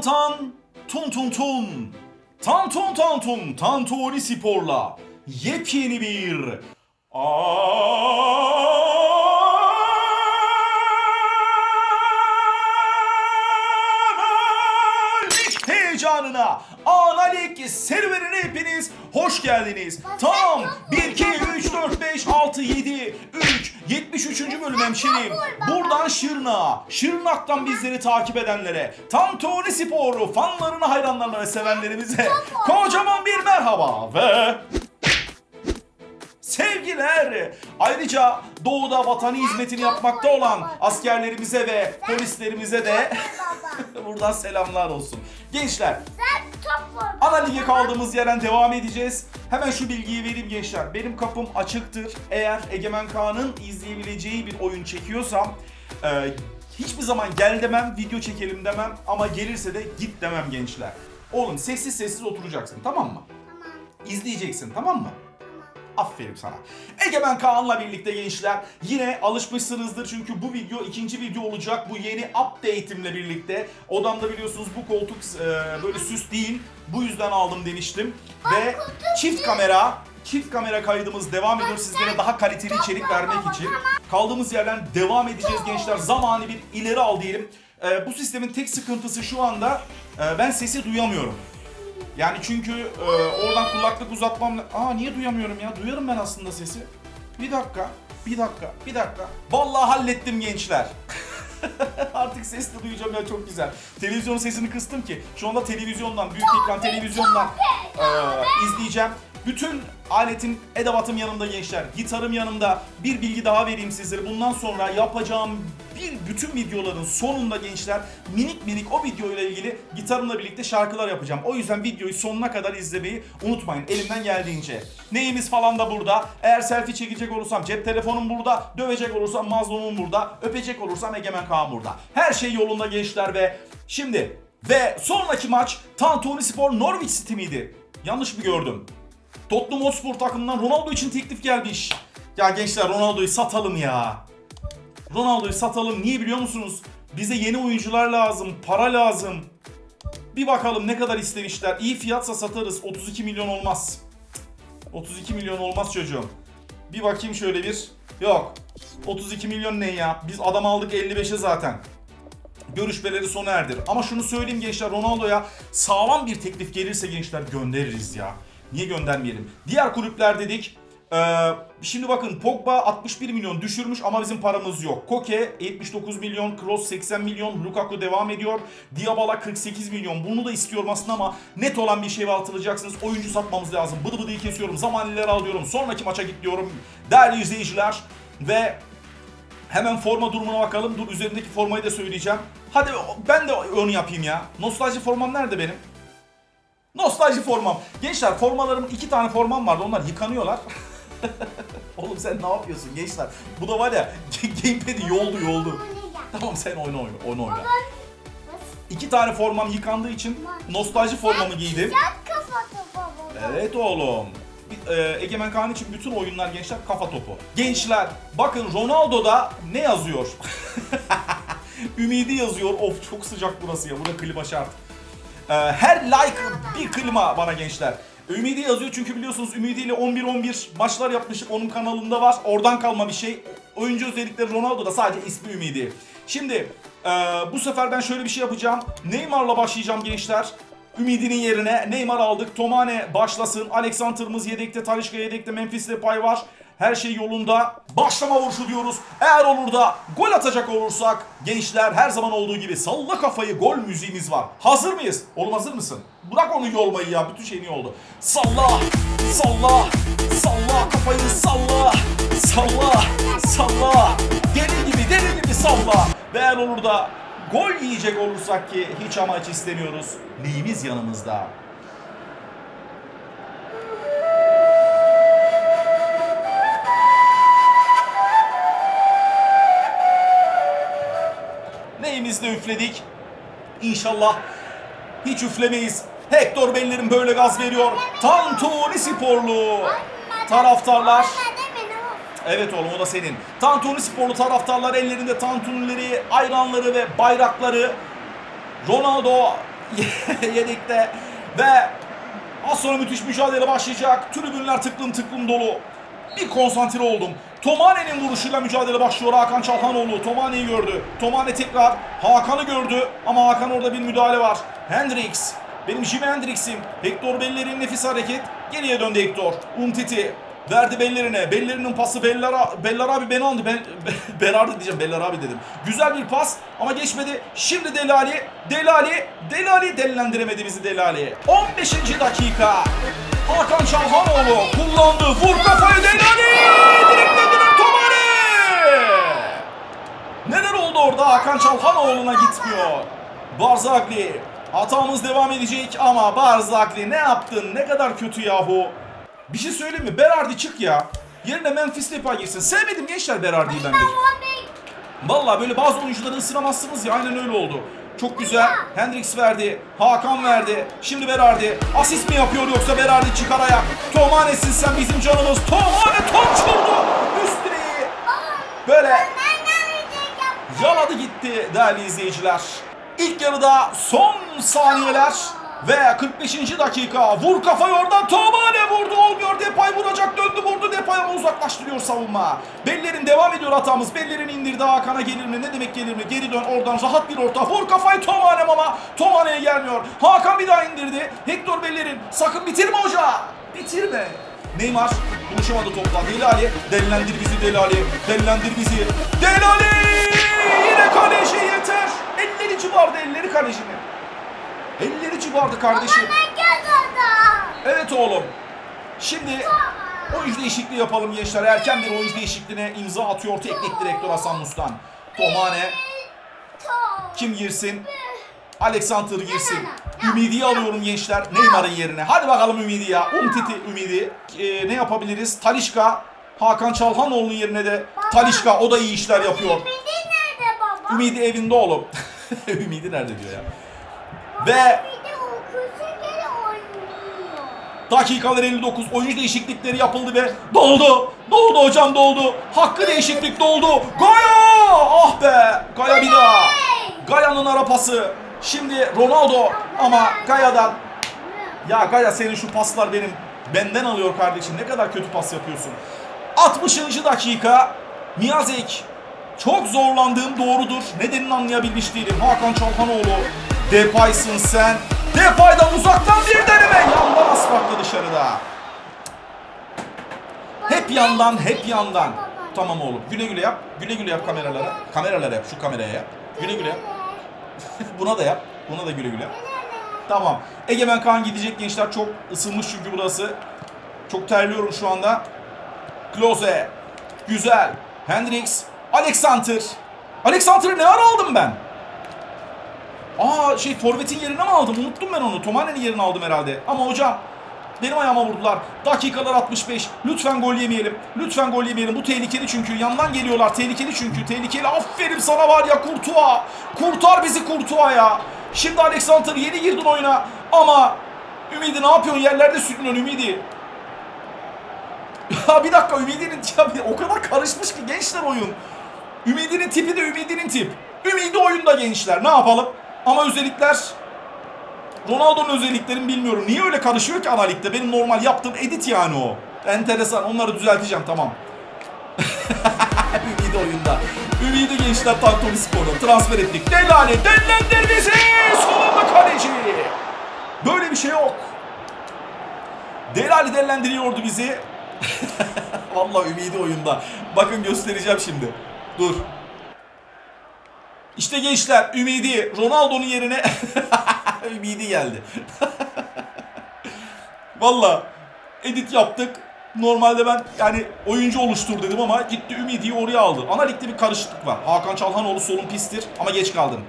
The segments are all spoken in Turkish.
tan tan, tun tun tun. Tan tun tan tun, Tantuni Spor'la yepyeni bir Analik heyecanına Analik serüvenine hepiniz hoş geldiniz. Tam 1, 2, 3, 4, 5, 6, 7, 3, 73. bölüm hemşerim. Buradan Şırnak'a, Şırnak'tan bizleri takip edenlere, Tantuni Spor'u fanlarına, hayranlarına ve sevenlerimize kocaman bir merhaba ve Sevgiler! Ayrıca doğuda vatanı hizmetini yapmakta olan askerlerimize ve polislerimize de buradan selamlar olsun. Gençler, Sen top. Ana lige kaldığımız yerden devam edeceğiz. Hemen şu bilgiyi vereyim gençler. Benim kapım açıktır. Eğer Egemen Kaan'ın izleyebileceği bir oyun çekiyorsam e, hiçbir zaman gel demem, video çekelim demem ama gelirse de git demem gençler. Oğlum sessiz sessiz oturacaksın tamam mı? Tamam. İzleyeceksin tamam mı? Aferin sana. Egemen Kaan'la birlikte gençler yine alışmışsınızdır çünkü bu video ikinci video olacak. Bu yeni update'imle birlikte. Odamda biliyorsunuz bu koltuk e, böyle süs değil. Bu yüzden aldım demiştim. Ve çift kamera Çift kamera kaydımız devam ediyor sizlere daha kaliteli içerik vermek için. Kaldığımız yerden devam edeceğiz gençler. Zamanı bir ileri al diyelim. E, bu sistemin tek sıkıntısı şu anda e, ben sesi duyamıyorum. Yani çünkü e, oradan kulaklık uzatmam... Aa niye duyamıyorum ya? Duyarım ben aslında sesi. Bir dakika, bir dakika, bir dakika. Vallahi hallettim gençler. Artık ses de duyacağım ya çok güzel. Televizyonun sesini kıstım ki şu anda televizyondan, büyük ekran televizyondan e, izleyeceğim. Bütün aletim, edevatım yanımda gençler. Gitarım yanımda. Bir bilgi daha vereyim sizlere. Bundan sonra yapacağım bir bütün videoların sonunda gençler minik minik o videoyla ilgili gitarımla birlikte şarkılar yapacağım. O yüzden videoyu sonuna kadar izlemeyi unutmayın. Elimden geldiğince. Neyimiz falan da burada. Eğer selfie çekecek olursam cep telefonum burada. Dövecek olursam mazlumum burada. Öpecek olursam Egemen Kaan burada. Her şey yolunda gençler ve şimdi ve sonraki maç Tantuni Spor Norwich City miydi? Yanlış mı gördüm? Tottenham Hotspur takımından Ronaldo için teklif gelmiş. Ya gençler Ronaldo'yu satalım ya. Ronaldo'yu satalım. Niye biliyor musunuz? Bize yeni oyuncular lazım, para lazım. Bir bakalım ne kadar istemişler. İyi fiyatsa satarız. 32 milyon olmaz. 32 milyon olmaz çocuğum. Bir bakayım şöyle bir. Yok. 32 milyon ne ya? Biz adam aldık 55'e zaten. Görüşmeleri sona erdir. Ama şunu söyleyeyim gençler Ronaldo'ya sağlam bir teklif gelirse gençler göndeririz ya. Niye göndermeyelim? Diğer kulüpler dedik. Ee, şimdi bakın Pogba 61 milyon düşürmüş ama bizim paramız yok. Koke 79 milyon, Kroos 80 milyon, Lukaku devam ediyor. Dybala 48 milyon. Bunu da istiyorum aslında ama net olan bir şey var hatırlayacaksınız. Oyuncu satmamız lazım. Bıdı bıdıyı kesiyorum. Zaman ileri alıyorum. Sonraki maça git diyorum. Değerli izleyiciler ve Hemen forma durumuna bakalım. Dur üzerindeki formayı da söyleyeceğim. Hadi ben de onu yapayım ya. Nostalji formam nerede benim? Nostalji formam. Gençler formalarımın iki tane formam vardı. Onlar yıkanıyorlar. Oğlum sen ne yapıyorsun gençler? Bu da var ya gamepad'i yoldu yoldu. Tamam sen oyna oyna oyna oyna. İki tane formam yıkandığı için nostalji formamı giydim. Evet oğlum. E, Egemen Kaan için bütün oyunlar gençler kafa topu. Gençler bakın Ronaldo'da ne yazıyor? Ümidi yazıyor. Of çok sıcak burası ya. Burada klima şart. E, her like bir klima bana gençler. Ümidi yazıyor çünkü biliyorsunuz Ümidi ile 11-11 maçlar yapmıştık. Onun kanalında var. Oradan kalma bir şey. Oyuncu özellikleri Ronaldo'da sadece ismi Ümidi. Şimdi e, bu sefer ben şöyle bir şey yapacağım. Neymar'la başlayacağım gençler. Ümidinin yerine Neymar aldık. Tomane başlasın. Alexander'ımız yedekte. Talişka yedekte. Memphis Depay var. Her şey yolunda. Başlama vuruşu diyoruz. Eğer olur da gol atacak olursak gençler her zaman olduğu gibi salla kafayı gol müziğimiz var. Hazır mıyız? Oğlum hazır mısın? Bırak onu yolmayı ya. Bütün şey iyi oldu. Salla, salla, salla kafayı salla, salla, salla. Deli gibi, deli gibi salla. Ve eğer olur da gol yiyecek olursak ki hiç ama hiç istemiyoruz. Neyimiz yanımızda? Neyimizde üfledik? İnşallah hiç üflemeyiz. Hector Bellerin böyle gaz veriyor. Tantuni Sporlu taraftarlar. Evet oğlum o da senin. Tantuni sporlu taraftarlar ellerinde tantunileri, ayranları ve bayrakları. Ronaldo yedekte ve az sonra müthiş mücadele başlayacak. Tribünler tıklım tıklım dolu. Bir konsantre oldum. Tomane'nin vuruşuyla mücadele başlıyor Hakan Çalhanoğlu. Tomane'yi gördü. Tomane tekrar Hakan'ı gördü ama Hakan orada bir müdahale var. Hendrix. Benim Jimi Hendrix'im. Hector Bellerin nefis hareket. Geriye döndü Hector. Umtiti. Verdi Bellerine. Bellerinin pası Bellara, Bellar abi beni aldı. Ben, Berardi diyeceğim. Bellar abi dedim. Güzel bir pas ama geçmedi. Şimdi Delali. Delali. Delali delilendiremedi bizi Delali. 15. dakika. Hakan Çalhanoğlu kullandı. Vur kafayı Delali. Direklendiren Tomane. Neler oldu orada? Hakan Çalhanoğlu'na gitmiyor. Barzagli. Hatamız devam edecek ama Barzagli ne yaptın? Ne kadar kötü yahu. Bir şey söyleyeyim mi? Berardi çık ya. Yerine Memphis Depay girsin. Sevmedim gençler Berardi'yi ben de. Vallahi böyle bazı oyuncuları ısıramazsınız ya aynen öyle oldu. Çok güzel. Hendrix verdi. Hakan verdi. Şimdi Berardi. Asist mi yapıyor yoksa Berardi çıkar ayak. Tomane'sin sen bizim canımız. Tomane top çurdu. Üst direği. Böyle yaladı gitti değerli izleyiciler. İlk yarıda son saniyeler ve 45. dakika. Vur kafayı oradan Tomane vurdu olmuyor. Depay vuracak döndü vurdu Depay ama uzaklaştırıyor savunma. Bellerin devam ediyor hatamız. Bellerin indirdi Hakan'a gelir mi? Ne demek gelir mi? Geri dön oradan rahat bir orta. Vur kafayı Tomane ama Tomane'ye gelmiyor. Hakan bir daha indirdi. Hector Bellerin sakın bitirme hoca. Bitirme. Neymar buluşamadı topla. Delali delilendir bizi Delali. Delilendir bizi. Delali! Civardı kardeşim. Evet oğlum. Şimdi oyuncu değişikliği yapalım gençler. Erken bir oyuncu değişikliğine imza atıyor teknik direktör Hasan Mustan. Tomane kim girsin? Alexander girsin. Ümidi'yi alıyorum gençler Neymar'ın yerine. Hadi bakalım Ümidi ya. Umtiti Ümidi. Ee, ne yapabiliriz? Talişka. Hakan Çalhanoğlu'nun yerine de Talişka. O da iyi işler yapıyor. Ümidi evinde oğlum. Ümidi nerede diyor ya. Ve Dakikalar 59. Oyuncu değişiklikleri yapıldı ve doldu. Doldu hocam doldu. Hakkı değişiklik doldu. Gaya! Ah be! Gaya bir daha. Gaya'nın ara pası. Şimdi Ronaldo ama Gaya'dan. Ya Gaya senin şu paslar benim benden alıyor kardeşim. Ne kadar kötü pas yapıyorsun. 60. dakika. Miyazek. Çok zorlandığım doğrudur. Nedenini anlayabilmiş değilim. Hakan Çalhanoğlu. Depay'sın sen. Depay'dan uzaktan bir deneme. Yandan asfaltla dışarıda. Hep yandan, hep yandan. Tamam oğlum. Güle güle yap. Güle güle yap kameralara. Kameralara yap. Şu kameraya yap. Güle güle. Buna da yap. Buna da güle güle. Tamam. Egemen Kaan gidecek gençler. Çok ısınmış çünkü burası. Çok terliyorum şu anda. Klose. Güzel. Hendrix. Alexander. Alexander'ı ne ara aldım ben? Aa şey forvetin yerine mi aldım? Unuttum ben onu. Tomane'nin yerine aldım herhalde. Ama hocam benim ayağıma vurdular. Dakikalar 65. Lütfen gol yemeyelim. Lütfen gol yemeyelim. Bu tehlikeli çünkü. Yandan geliyorlar. Tehlikeli çünkü. Tehlikeli. Aferin sana var ya Kurtuğa. Kurtar bizi Kurtuğa ya. Şimdi Alexander yeni girdin oyuna. Ama Ümidi ne yapıyorsun? Yerlerde sürünüyorsun Ümidi. Ya bir dakika Ümidi'nin ya o kadar karışmış ki gençler oyun. Ümidi'nin tipi de Ümidi'nin tip. Ümidi oyunda gençler. Ne yapalım? Ama özellikler Ronaldo'nun özelliklerini bilmiyorum. Niye öyle karışıyor ki analitikte? Benim normal yaptığım edit yani o. Enteresan. Onları düzelteceğim tamam. Ümidi oyunda. Ümidi gençler Tantoni Spor'da transfer ettik. Delali dellendir bizi. Sonunda kaleci. Böyle bir şey yok. Delali dellendiriyordu bizi. Vallahi ümidi oyunda. Bakın göstereceğim şimdi. Dur. İşte gençler ümidi Ronaldo'nun yerine ümidi geldi. Vallahi edit yaptık. Normalde ben yani oyuncu oluştur dedim ama gitti Ümidi'yi oraya aldı. Ana ligde bir karışıklık var. Hakan Çalhanoğlu solun pistir ama geç kaldın.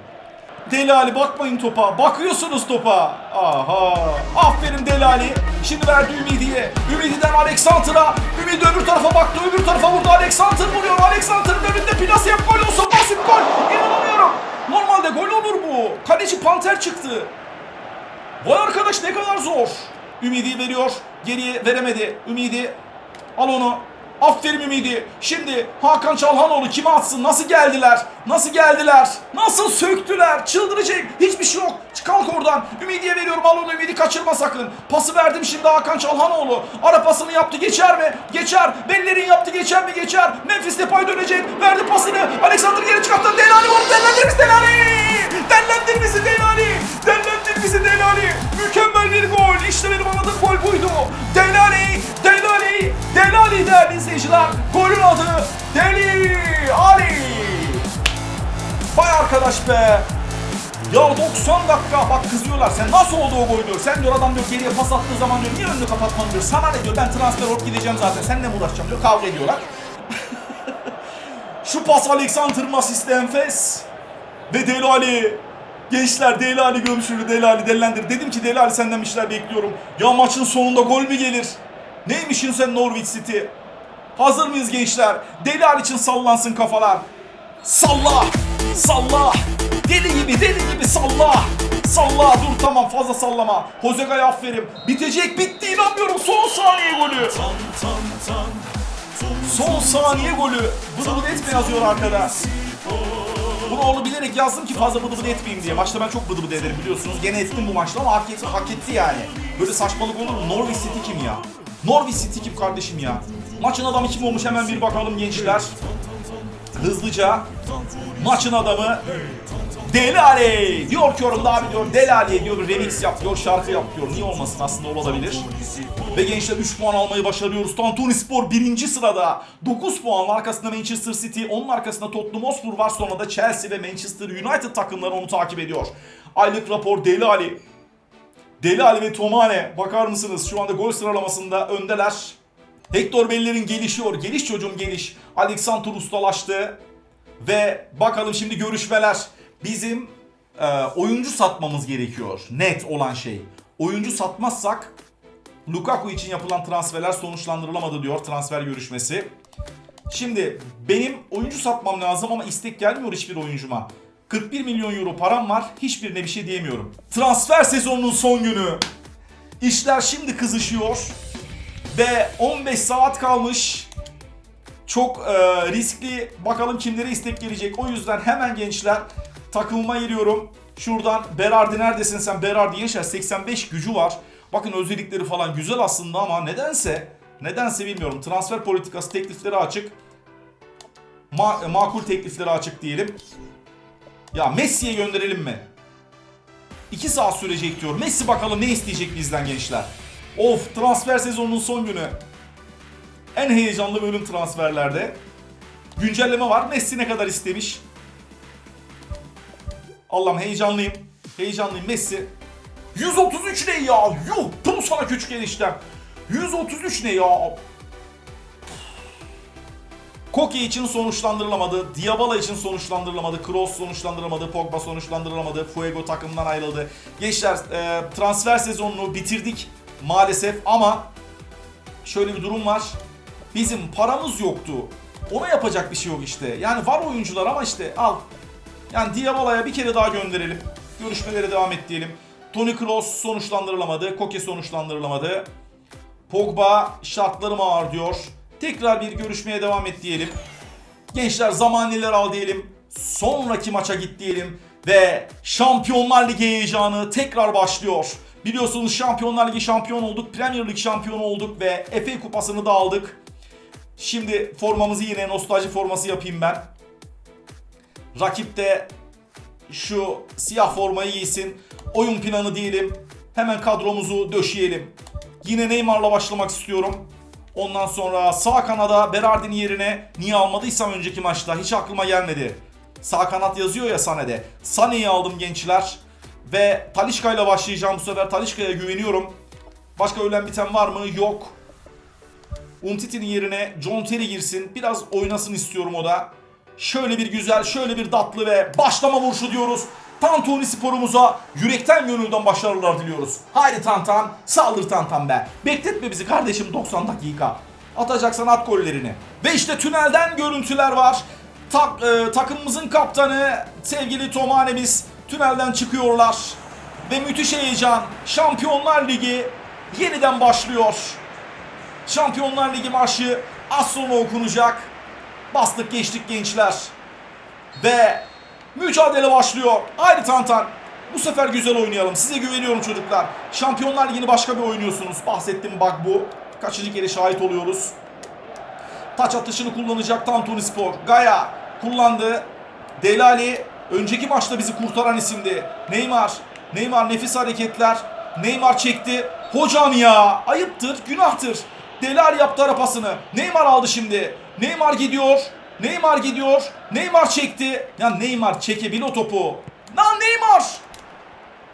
Delali bakmayın topa. Bakıyorsunuz topa. Aha. Aferin Delali. Şimdi verdi Ümidi'ye. Ümidi'den Alexander'a. Ümidi öbür tarafa baktı. Öbür tarafa vurdu. Alexander vuruyor. Alexander'ın önünde plas yap gol olsa basit gol. İnanamıyorum. Normalde gol olur bu. Kaleci panter çıktı. Vay arkadaş ne kadar zor. Ümidi veriyor. Geriye veremedi. Ümidi al onu. Aferin Ümidi. Şimdi Hakan Çalhanoğlu kime atsın? Nasıl geldiler? Nasıl geldiler? Nasıl söktüler? Çıldıracak. Hiçbir şey yok. Kalk oradan. Ümidi'ye veriyorum. Al onu Ümidi kaçırma sakın. Pası verdim şimdi Hakan Çalhanoğlu. Ara pasını yaptı. Geçer mi? Geçer. Bellerin yaptı. Geçer mi? Geçer. Memphis Depay dönecek. Verdi pasını. Alexander geri çıkarttı. Delali var. Dellendir misin Delali? Dellendir misin Delali? Dellendir misin Delali? Mükemmel bir gol. İşte benim anladığım gol buydu. Delali. Delali. Delali değerli izleyiciler. Golün adı Deli Ali. Vay arkadaş be. Ya 90 dakika bak kızıyorlar sen nasıl oldu o gol diyor. Sen diyor adam diyor geriye pas attığı zaman diyor niye önünü kapatmadın diyor. Sana ne diyor ben transfer olup gideceğim zaten seninle mi uğraşacağım diyor kavga ediyorlar. Şu pas Alexander Masis'te enfes. Ve Deli Ali. Gençler Deli Ali gömüşürü Deli Ali delilendir. Dedim ki Deli Ali senden bir şeyler bekliyorum. Ya maçın sonunda gol mü gelir? Neymişin sen Norwich City? Hazır mıyız gençler? Deli Ali için sallansın kafalar. Salla! Salla! Deli gibi deli gibi salla! Salla dur tamam fazla sallama. Hozega'ya aferin. Bitecek bitti inanmıyorum son saniye golü. Son saniye golü. Bıdı bıdı etme yazıyor arkada. Bunu onu bilerek yazdım ki fazla bıdı bıdı etmeyeyim diye. Maçta ben çok bıdı bıdı ederim biliyorsunuz. Gene ettim bu maçta ama hak etti, hak etti yani. Böyle saçmalık olur mu? Norwich City kim ya? Norwich City kim kardeşim ya? Maçın adamı kim olmuş hemen bir bakalım gençler. Hızlıca maçın adamı Deli Ali diyor ki yorumda abi diyor Deli Ali'ye diyor remix yap diyor şarkı yap diyor. Niye olmasın? Aslında olabilir. Ve gençler 3 puan almayı başarıyoruz. Tantuni Spor 1. sırada. 9 puan arkasında Manchester City onun arkasında Tottenham Hotspur var. Sonra da Chelsea ve Manchester United takımları onu takip ediyor. Aylık rapor Deli Ali Deli Ali ve Tomane bakar mısınız? Şu anda gol sıralamasında öndeler. Hector Bellerin gelişiyor geliş çocuğum geliş. Alexander ustalaştı. Ve bakalım şimdi görüşmeler. Bizim e, oyuncu satmamız gerekiyor. Net olan şey. Oyuncu satmazsak Lukaku için yapılan transferler sonuçlandırılamadı diyor transfer görüşmesi. Şimdi benim oyuncu satmam lazım ama istek gelmiyor hiçbir oyuncuma. 41 milyon euro param var. Hiçbirine bir şey diyemiyorum. Transfer sezonunun son günü. İşler şimdi kızışıyor. Ve 15 saat kalmış. Çok e, riskli. Bakalım kimlere istek gelecek. O yüzden hemen gençler takılma giriyorum. Şuradan Berardi neredesin sen? Berardi Yaşar 85 gücü var. Bakın özellikleri falan güzel aslında ama nedense nedense bilmiyorum. Transfer politikası teklifleri açık. Ma- makul teklifleri açık diyelim. Ya Messi'ye gönderelim mi? 2 saat sürecek diyor. Messi bakalım ne isteyecek bizden gençler. Of transfer sezonunun son günü. En heyecanlı bölüm transferlerde. Güncelleme var. Messi ne kadar istemiş? Allah'ım heyecanlıyım. Heyecanlıyım. Messi. 133 ne ya? Yuh! Bu sana küçük eniştem. 133 ne ya? Koke için sonuçlandırılamadı. Diabala için sonuçlandırılamadı. Kroos sonuçlandırılamadı. Pogba sonuçlandırılamadı. Fuego takımdan ayrıldı. Gençler e, transfer sezonunu bitirdik maalesef ama şöyle bir durum var. Bizim paramız yoktu. Ona yapacak bir şey yok işte. Yani var oyuncular ama işte al. Yani Diabala'ya bir kere daha gönderelim. Görüşmelere devam et diyelim. Toni Kroos sonuçlandırılamadı. Koke sonuçlandırılamadı. Pogba şartlarım ağır diyor. Tekrar bir görüşmeye devam et diyelim. Gençler zamaniler al diyelim. Sonraki maça git diyelim. Ve Şampiyonlar Ligi heyecanı tekrar başlıyor. Biliyorsunuz Şampiyonlar Ligi şampiyon olduk. Premier Lig şampiyonu olduk ve FA kupasını da aldık. Şimdi formamızı yine nostalji forması yapayım ben. Rakip de şu siyah formayı giysin. Oyun planı diyelim. Hemen kadromuzu döşeyelim. Yine Neymar'la başlamak istiyorum. Ondan sonra sağ kanada Berardi'nin yerine niye almadıysam önceki maçta hiç aklıma gelmedi. Sağ kanat yazıyor ya Sane'de. Sane'yi aldım gençler. Ve Talişka başlayacağım bu sefer. Talişka'ya güveniyorum. Başka ölen biten var mı? Yok. Umtiti'nin yerine John Terry girsin. Biraz oynasın istiyorum o da. Şöyle bir güzel, şöyle bir tatlı ve başlama vuruşu diyoruz. Tantuni sporumuza yürekten gönülden başarılar diliyoruz. Haydi Tantan, saldır Tantan be. Bekletme bizi kardeşim 90 dakika. Atacaksan at gollerini. Ve işte tünelden görüntüler var. Tak, e, takımımızın kaptanı sevgili Tomane'miz tünelden çıkıyorlar. Ve müthiş heyecan. Şampiyonlar Ligi yeniden başlıyor. Şampiyonlar Ligi maçı Az sonra okunacak. Bastık geçtik gençler. Ve mücadele başlıyor. Haydi Tantan. Bu sefer güzel oynayalım. Size güveniyorum çocuklar. Şampiyonlar Ligi'ni başka bir oynuyorsunuz. Bahsettim bak bu. Kaçıncı kere şahit oluyoruz. Taç atışını kullanacak Tantuni Spor. Gaya kullandı. Delali önceki maçta bizi kurtaran isimdi. Neymar. Neymar nefis hareketler. Neymar çekti. Hocam ya ayıptır, günahtır. Delali yaptı ara pasını. Neymar aldı şimdi. Neymar gidiyor. Neymar gidiyor. Neymar çekti. Ya Neymar çekebil o topu. Lan Neymar.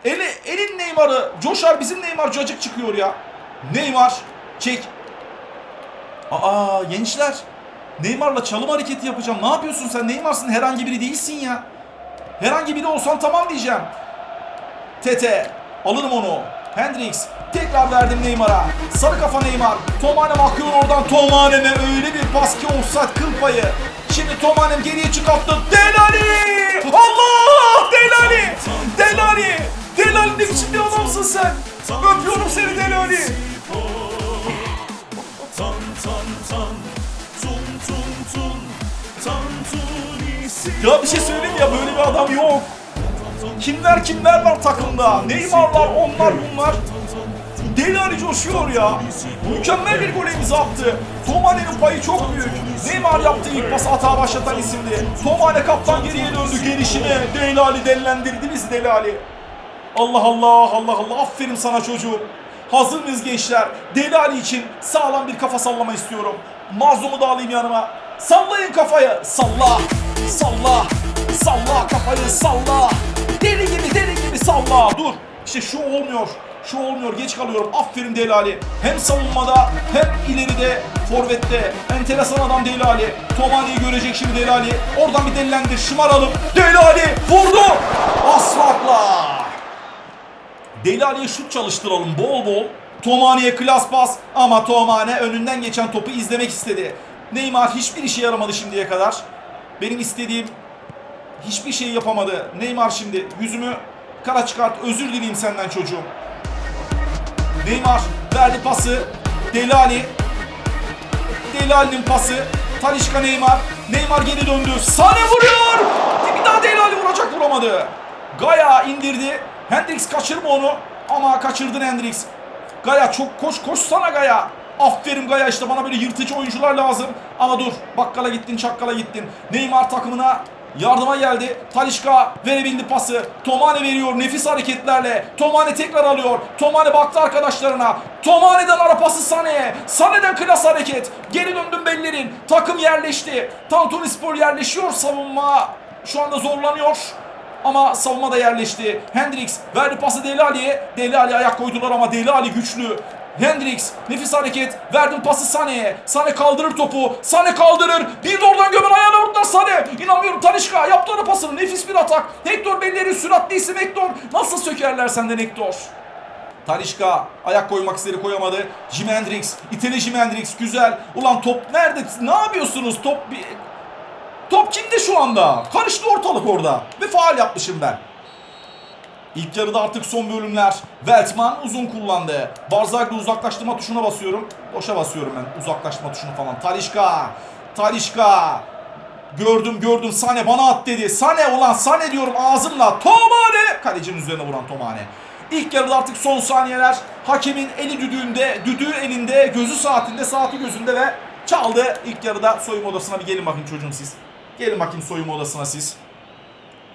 Eli, elin Neymar'ı. Coşar bizim Neymar cacık çıkıyor ya. Neymar çek. Aa gençler. Neymar'la çalım hareketi yapacağım. Ne yapıyorsun sen? Neymar'sın herhangi biri değilsin ya. Herhangi biri olsan tamam diyeceğim. Tete. Alırım onu. Hendrix. Tekrar verdim Neymar'a. Sarı kafa Neymar. Tomanem akıyor oradan Tomanem'e. Öyle bir pas ki offside kıl payı. Şimdi Tomanem geriye çıkarttı. Delali! Allah! Delali! Delali! Delali ne biçim bir adamsın sen? Öpüyorum seni Delali. Ya bir şey söyleyeyim ya böyle bir adam yok. Kimler kimler var takımda? Neymar'lar onlar bunlar. Deli Ali coşuyor ya. Mükemmel bir gol imza attı. Tomane'nin payı çok büyük. Neymar yaptı ilk pas hata başlatan isimdi. Tomane kaptan geriye döndü gelişine. Deli Ali delilendirdi bizi Deli Ali. Allah Allah Allah Allah aferin sana çocuğum. Hazır mıyız gençler? Deli Ali için sağlam bir kafa sallama istiyorum. Mazlumu da alayım yanıma. Sallayın kafayı. Salla. Salla. Salla kafayı salla. Deli gibi deli gibi salla. Dur. İşte şu olmuyor. Şu olmuyor. Geç kalıyorum. Aferin Deli Ali. Hem savunmada hem ileride forvette. Enteresan adam Deli Ali. Tomani'yi görecek şimdi Deli Ali. Oradan bir delilendi. Şımaralım. Deli Ali vurdu. Asfakla. Deli Ali'ye şut çalıştıralım bol bol. Tomane'ye klas pas ama Tomane önünden geçen topu izlemek istedi. Neymar hiçbir işe yaramadı şimdiye kadar. Benim istediğim hiçbir şey yapamadı. Neymar şimdi yüzümü kara çıkart özür dileyim senden çocuğum. Neymar verdi pası. Deli Ali. Deli Ali'nin pası. Talişka Neymar. Neymar geri döndü. Sane vuruyor. Bir daha Deli Ali vuracak vuramadı. Gaya indirdi. Hendrix kaçırma onu. Ama kaçırdın Hendrix. Gaya çok koş koşsana Gaya. Aferin Gaya işte bana böyle yırtıcı oyuncular lazım. Ama dur bakkala gittin çakkala gittin. Neymar takımına yardıma geldi. Talişka verebildi pası. Tomane veriyor nefis hareketlerle. Tomane tekrar alıyor. Tomane baktı arkadaşlarına. Tomane'den ara pası Sane'ye. Sane'den klas hareket. Geri döndüm bellerin. Takım yerleşti. Tantuni Spor yerleşiyor savunma. Şu anda zorlanıyor. Ama savunma da yerleşti. Hendrix verdi pası Deli Ali'ye. Deli Ali ayak koydular ama Deli Ali güçlü. Hendrix nefis hareket. Verdim pası Sane'ye. Sane kaldırır topu. Sane kaldırır. Bir de oradan gömer ayağına vurdular Sane. İnanmıyorum Talişka yaptı ara pasını. Nefis bir atak. Hector belleri süratli isim Hector. Nasıl sökerler senden Hector? Talişka ayak koymak istedi koyamadı. Jim Hendrix. İteli Jim Hendrix. Güzel. Ulan top nerede? Ne yapıyorsunuz? Top. Top kimde şu anda? Karıştı ortalık orada. Ve faal yapmışım ben. İlk yarıda artık son bölümler. Veltman uzun kullandı. Barzagli uzaklaştırma tuşuna basıyorum. Boşa basıyorum ben uzaklaştırma tuşunu falan. Talişka. Talişka. Gördüm gördüm Sane bana at dedi. Sane ulan Sane diyorum ağzımla. Tomane. Kalecinin üzerine vuran Tomane. İlk yarıda artık son saniyeler. Hakemin eli düdüğünde, düdüğü elinde, gözü saatinde, saati gözünde ve çaldı. İlk yarıda soyunma odasına bir gelin bakın çocuğum siz. Gelin bakayım soyunma odasına siz.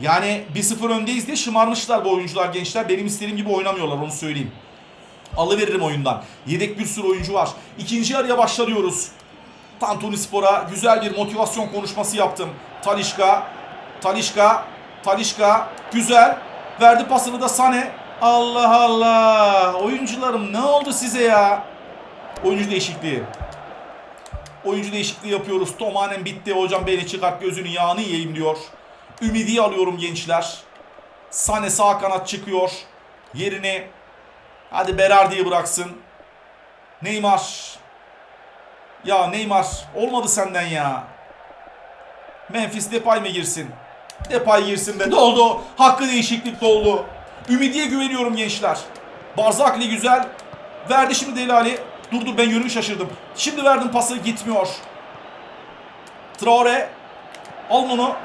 Yani 1-0 öndeyiz diye şımarmışlar bu oyuncular gençler. Benim istediğim gibi oynamıyorlar onu söyleyeyim. Alıveririm oyundan. Yedek bir sürü oyuncu var. İkinci yarıya başlıyoruz. Tantuni Spor'a güzel bir motivasyon konuşması yaptım. Talişka, Talişka, Talişka güzel. Verdi pasını da Sane. Allah Allah. Oyuncularım ne oldu size ya? Oyuncu değişikliği. Oyuncu değişikliği yapıyoruz. Tomanen bitti. Hocam beni çıkart gözünü yağını yiyeyim diyor. Ümidi alıyorum gençler. Sane sağ kanat çıkıyor. Yerini hadi Berardi'ye bıraksın. Neymar. Ya Neymar olmadı senden ya. Memphis Depay mı girsin? Depay girsin be. Doldu. Hakkı değişiklik doldu. Ümidiye güveniyorum gençler. Barzakli güzel. Verdi şimdi Deli Ali. Dur ben yönümü şaşırdım. Şimdi verdim pası gitmiyor. Traore. Alın onu.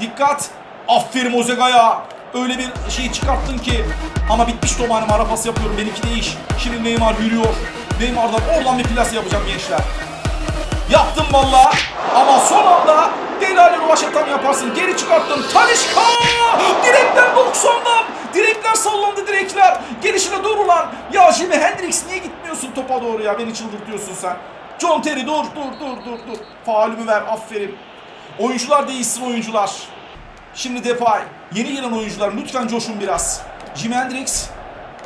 Dikkat. Aferin Ozega'ya. Öyle bir şey çıkarttın ki. Ama bitmiş tomarım ara pas yapıyorum. Benimki de iş. Şimdi Neymar yürüyor. Neymar'dan oradan bir plas yapacağım gençler. Yaptım valla. Ama son anda Delali Rovaşetan yaparsın. Geri çıkarttın. Talişka! Direkten 90'dan. Direkler sallandı direkler. Gelişine dur ulan. Ya Jimi Hendrix niye gitmiyorsun topa doğru ya? Beni çıldırtıyorsun sen. John Terry dur dur dur dur dur. Faalümü ver aferin. Oyuncular değişsin oyuncular. Şimdi Depay. Yeni gelen oyuncular lütfen coşun biraz. Jimi Hendrix.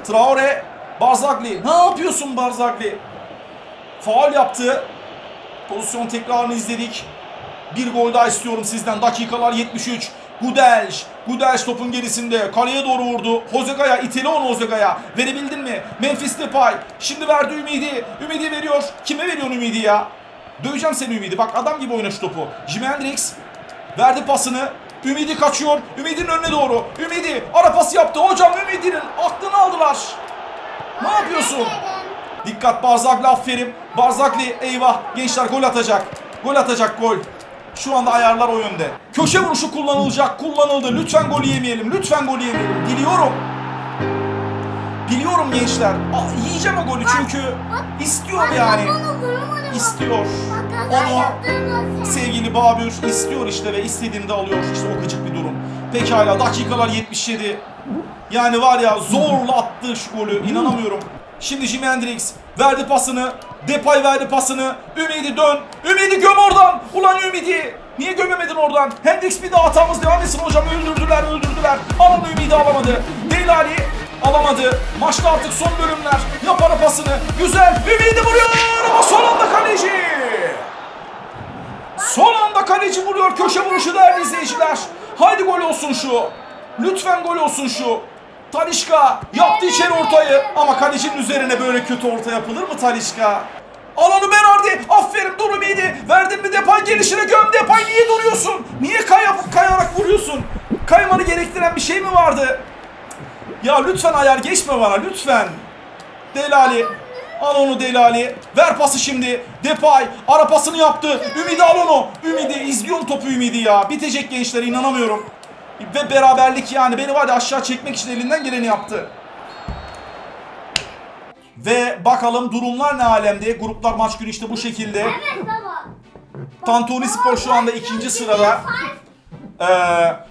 Traore. Barzagli. Ne yapıyorsun Barzagli? Faul yaptı. Pozisyon tekrarını izledik. Bir gol daha istiyorum sizden. Dakikalar 73. Gudelj. Gudelj topun gerisinde. Kaleye doğru vurdu. Hozega'ya. iteli onu Hozega'ya. Verebildin mi? Memphis Depay. Şimdi verdi Ümidi. Ümidi veriyor. Kime veriyorsun Ümidi ya? Döveceğim seni Ümidi. Bak adam gibi oyna şu topu. Jimi Hendrix. Verdi pasını. Ümidi kaçıyor. Ümidinin önüne doğru. Ümidi ara pas yaptı. Hocam Ümidi'nin aklını aldılar. Ne yapıyorsun? Dikkat Barzakli aferin. Barzakli eyvah. Gençler gol atacak. Gol atacak gol. Şu anda ayarlar o yönde. Köşe vuruşu kullanılacak. Kullanıldı. Lütfen gol yemeyelim. Lütfen gol yemeyelim. Biliyorum. Biliyorum gençler. Aa, yiyeceğim o golü çünkü istiyor yani. İstiyor. Onu sevgili Babür istiyor işte ve istediğini de alıyor. İşte o gıcık bir durum. Pekala dakikalar 77. Yani var ya zorla attı şu golü. İnanamıyorum. Şimdi Jimi Hendrix verdi pasını. Depay verdi pasını. Ümidi dön. Ümidi göm oradan. Ulan Ümidi. Niye gömemedin oradan? Hendrix bir daha hatamız devam etsin hocam. Öldürdüler öldürdüler. Alan Ümidi alamadı. Delali alamadı. Maçta artık son bölümler. Pasını. Güzel. Ümidi vuruyor ama son anda kaleci. Son anda kaleci vuruyor köşe vuruşu değerli izleyiciler. Haydi gol olsun şu. Lütfen gol olsun şu. Talişka yaptı içeri ortayı ama kalecinin üzerine böyle kötü orta yapılır mı Talişka? Alanı Berardi. Aferin dur Ümidi. Verdin mi Depay gelişine göm Depay. Niye duruyorsun? Niye kay kayarak vuruyorsun? Kaymanı gerektiren bir şey mi vardı? Ya lütfen ayar geçme bana lütfen. Delali. Al onu Delali. Ver pası şimdi. Depay. Ara pasını yaptı. Ümidi al onu. Ümidi. izliyorum topu Ümidi ya. Bitecek gençler inanamıyorum. Ve beraberlik yani. Beni var ya aşağı çekmek için elinden geleni yaptı. Ve bakalım durumlar ne alemde. Gruplar maç günü işte bu şekilde. Evet baba. Tantuni Spor şu anda ikinci sırada. Ee,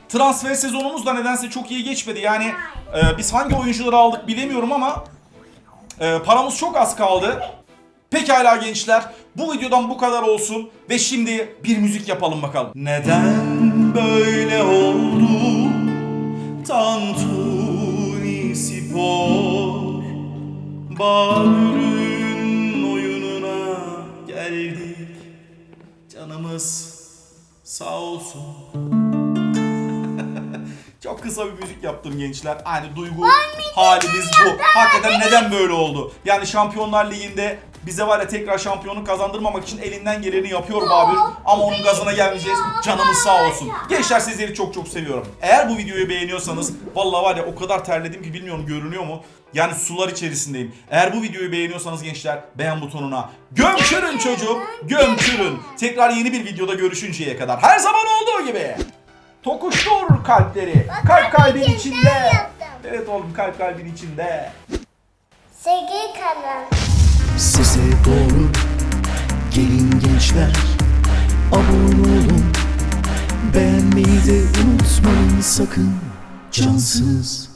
transfer sezonumuz da nedense çok iyi geçmedi. Yani e, biz hangi oyuncuları aldık bilemiyorum ama e, paramız çok az kaldı. Pekala gençler bu videodan bu kadar olsun ve şimdi bir müzik yapalım bakalım. Neden böyle oldu Tantuni Spor Bağırın oyununa geldik Canımız sağ olsun. Çok kısa bir müzik yaptım gençler. Hani duygu halimiz bu. Hakikaten neden böyle oldu? Yani Şampiyonlar Ligi'nde bize var ya tekrar şampiyonluk kazandırmamak için elinden geleni yapıyor Babür. Ama onun gazına gelmeyeceğiz. Canımız sağ olsun. Gençler sizleri çok çok seviyorum. Eğer bu videoyu beğeniyorsanız vallahi var ya o kadar terledim ki bilmiyorum görünüyor mu? Yani sular içerisindeyim. Eğer bu videoyu beğeniyorsanız gençler beğen butonuna gömçürün çocuğum. Gömçürün. Tekrar yeni bir videoda görüşünceye kadar. Her zaman olduğu gibi. Tokuştur kalpleri. Kalp kalbin içinde. yaptım. Evet oğlum kalp kalbin içinde. Sevgili kanal. Size doğru gelin gençler Abone olun Beğenmeyi de unutmayın sakın Cansız